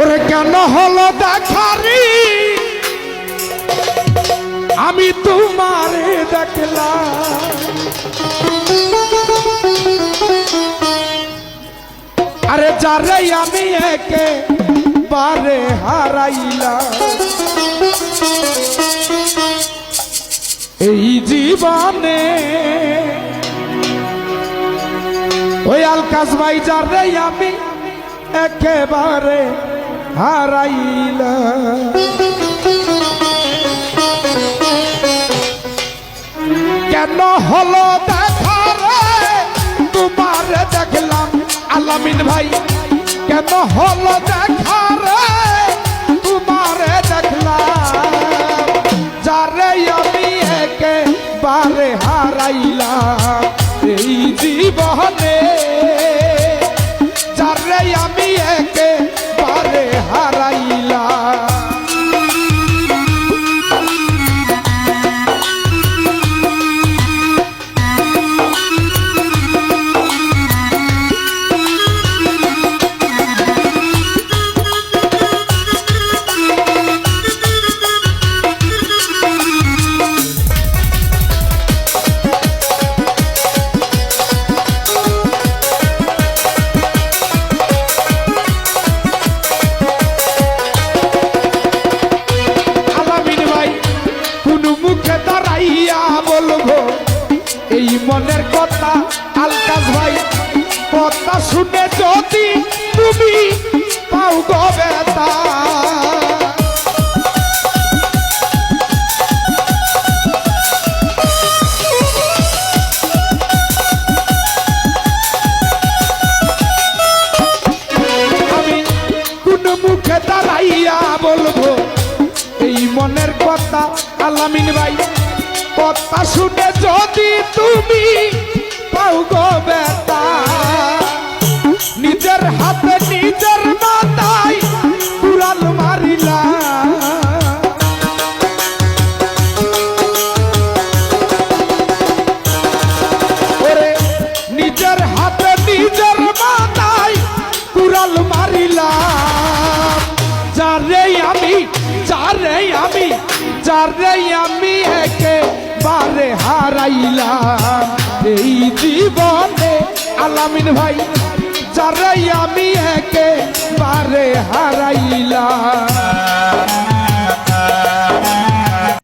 ওরে কেন হলো দেখারি? আমি তোমারে দেখলাম। আরে যারে আমি একে বারে হারাইলাম। এই জীবনে ওই আলকাস ভাই যারে আমি একেবারে হারাইলাম কেন হলো দেখা দেখলাম আলামিন ভাই। কেন হলো দেখা রে? দেখলাম। যারে আমি একে বারে হারাইলাম এই জীবনে। আমি একে বারে হারাইলাম। আলামিন ভাই, কথা শুনে যদি তুমি পাও গো বেতা নিজের হাতে নিজের মাথায় কুড়াল মারিলা। নিজের হাতে নিজের মাথায় কুড়াল মারিলাম আমি, যারে আমি একে বারে হারাইলাম। এই জীবনে আলামিন ভাই, যারে আমি একে বারে হারাইলাম।